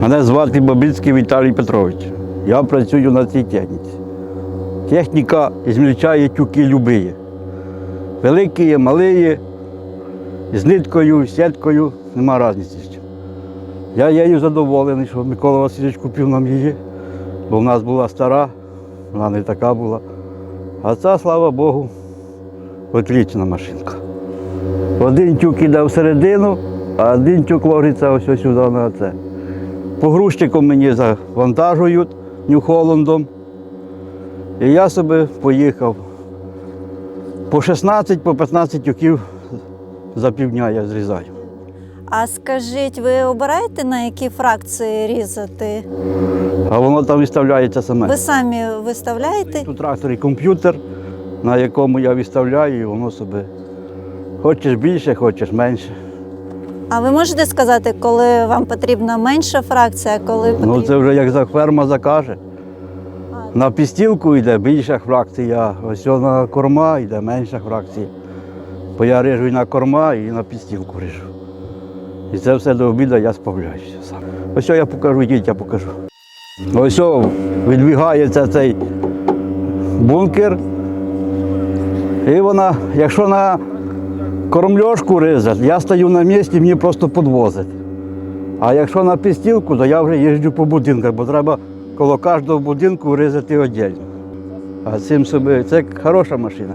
Мене звати Бабицький Віталій Петрович. Я працюю на цій техніці. Техніка змільчає тюки любі. Великі, малі, з ниткою, з сіткою, нема різниці. Я її задоволений, що Микола Васильович купив нам її, бо в нас була стара, вона не така була. А ця, слава Богу, отлічна машинка. Один тюк іде всередину, а один тюк ложиться ось сюди на це. Погрузчиком мені завантажують Нью-Холландом. І я собі поїхав. По 16, по 15 тюків за півдня я зрізаю. А скажіть, ви обираєте на які фракції різати? А воно там виставляється саме. Ви самі виставляєте? У тракторі комп'ютер, на якому я виставляю, і воно собі. Хочеш більше, хочеш менше. А ви можете сказати, коли вам потрібна менша фракція, коли потрібна? Ну це вже як за ферма закаже. На пістілку йде більша фракція, ось на корма йде менша фракція. Бо я рижу і на корма, і на пістілку рижу. І це все до обіду я справляюся сам. Ось я покажу, йдіть, я покажу. Ось відбігається цей бункер. І вона, якщо на кормльошку ризать, я стою на місці, мені просто підвозить. А якщо на пістілку, то я вже їжджу по будинках, бо треба коло кожного будинку ризати віддільно. А цим собі це хороша машина.